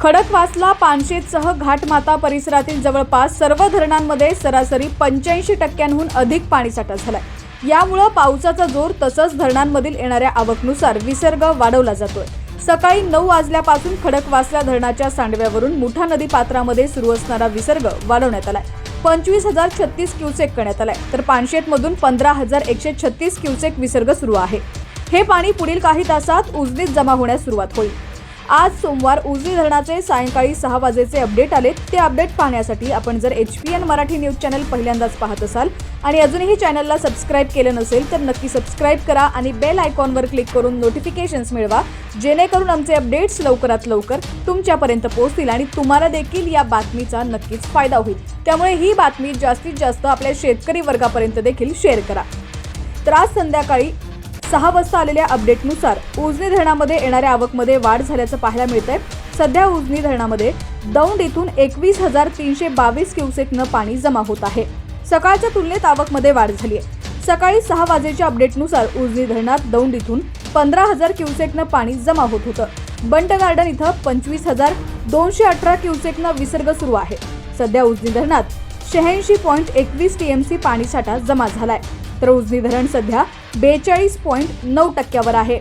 खडकवासला पानशेतसह घाटमाता परिसरातील जवळपास सर्व धरणांमध्ये सरासरी पंच्याऐंशी टक्क्यांहून अधिक पाणीसाठा झालाय. यामुळं पावसाचा जोर तसंच धरणांमधील येणाऱ्या आवकनुसार विसर्ग वाढवला जातोय. सकाळी नऊ वाजल्यापासून खडकवासला धरणाच्या सांडव्यावरून मुठा नदी पात्रामध्ये सुरू असणारा विसर्ग वाढवण्यात आलाय. पंचवीस हजार छत्तीस क्युसेक करण्यात आलाय. तर पानशेतमधून पंधरा हजार एकशे छत्तीस क्युसेक विसर्ग सुरू आहे. हे पाणी पुढील काही तासात उजनीत जमा होण्यास सुरुवात होईल. आज सोमवार उजनी धरणाचे सायंकाळी सहा वाजेचे अपडेट आले. ते अपडेट पाहण्यासाठी आपण जर H P N Marathi news channel पहिल्यांदाच पाहत असाल आणि अजूनही चॅनलला सबस्क्राईब केलं नसेल तर नक्की सबस्क्राईब करा आणि बेल आयकॉनवर क्लिक करून नोटिफिकेशन्स मिळवा. जेणेकरून आमचे अपडेट्स लवकरात लवकर तुमच्यापर्यंत पोहोचतील आणि तुम्हाला देखील या बातमीचा नक्कीच फायदा होईल. त्यामुळे ही बातमी जास्तीत जास्त आपल्या शेतकरी वर्गापर्यंत देखील शेअर करा. तर आज संध्याकाळी सहा वाजता आलेल्या अपडेटनुसार उजनी धरणामध्ये येणाऱ्या आवकमध्ये वाढ झाल्याचं पाहायला मिळतंय. सध्या उजनी धरणामध्ये दौंड इथून एकवीस हजार तीनशे बावीस क्युसेकनं पाणी जमा होत आहे. सकाळच्या तुलनेत आवकमध्ये वाढ झाली आहे सकाळी सहा वाजेच्या अपडेटनुसार उजनी धरणात दौंड इथून पंधरा हजार क्युसेकनं पाणी जमा होत होतं. बंट गार्डन इथं पंचवीस हजार दोनशे अठरा क्युसेकनं विसर्ग सुरू आहे. सध्या उजनी धरणात शहाऐंशी पॉईंट एकवीस टीएमसी पाणीसाठा जमा झालाय. तर उजनी धरण सध्या बेचाळीस पॉईंट नऊ टक्क्यावर आहे.